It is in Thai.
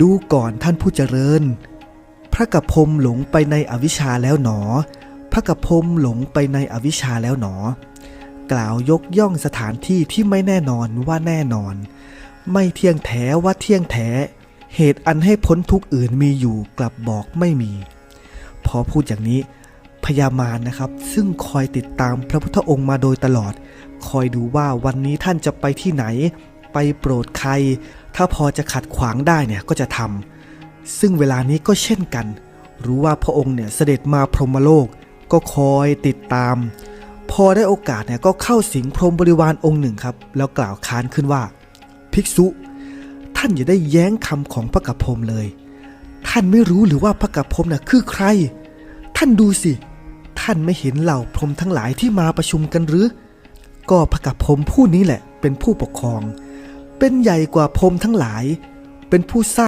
ดูก่อนท่านผู้เจริญ พระกระพมหลงไปในอวิชชาแล้วหนอ พระกระพมหลงไปในอวิชชาแล้วหนอ กล่าวยกย่องสถานที่ที่ไม่แน่นอนว่าแน่นอน ไม่เที่ยงแท้ว่าเที่ยงแท้ เหตุอันให้พ้นทุกข์อื่นมีอยู่กลับบอกไม่มี พอพูดอย่างนี้พญามารนะครับ ซึ่งคอยติดตามพระพุทธองค์มาโดยตลอด คอยดูว่าวันนี้ท่านจะไปที่ไหน ไปโปรดใคร ถ้าพอจะขัดขวางได้เนี่ยก็จะทำซึ่งเวลานี้ก็เช่นกัน รู้ว่าพระองค์เนี่ยเสด็จมาพรหมโลกก็คอยติดตาม พอได้โอกาสเนี่ยก็เข้าสิงพรหมบริวารองค์หนึ่งครับ แล้วกล่าวค้านขึ้นว่า ภิกษุ ท่านอย่าได้แย้งคำของพระกัปพรหมเลย ท่านไม่รู้หรือว่าพระกัปพรหมน่ะคือใคร ท่านดูสิ ท่านไม่เห็นเหล่าพรหมทั้งหลายที่มาประชุมกันหรือ ก็พระกัปพรหมผู้นี้แหละเป็นผู้ปกครอง เป็นใหญ่กว่าพรมทั้งหลาย เป็นผู้สร้าง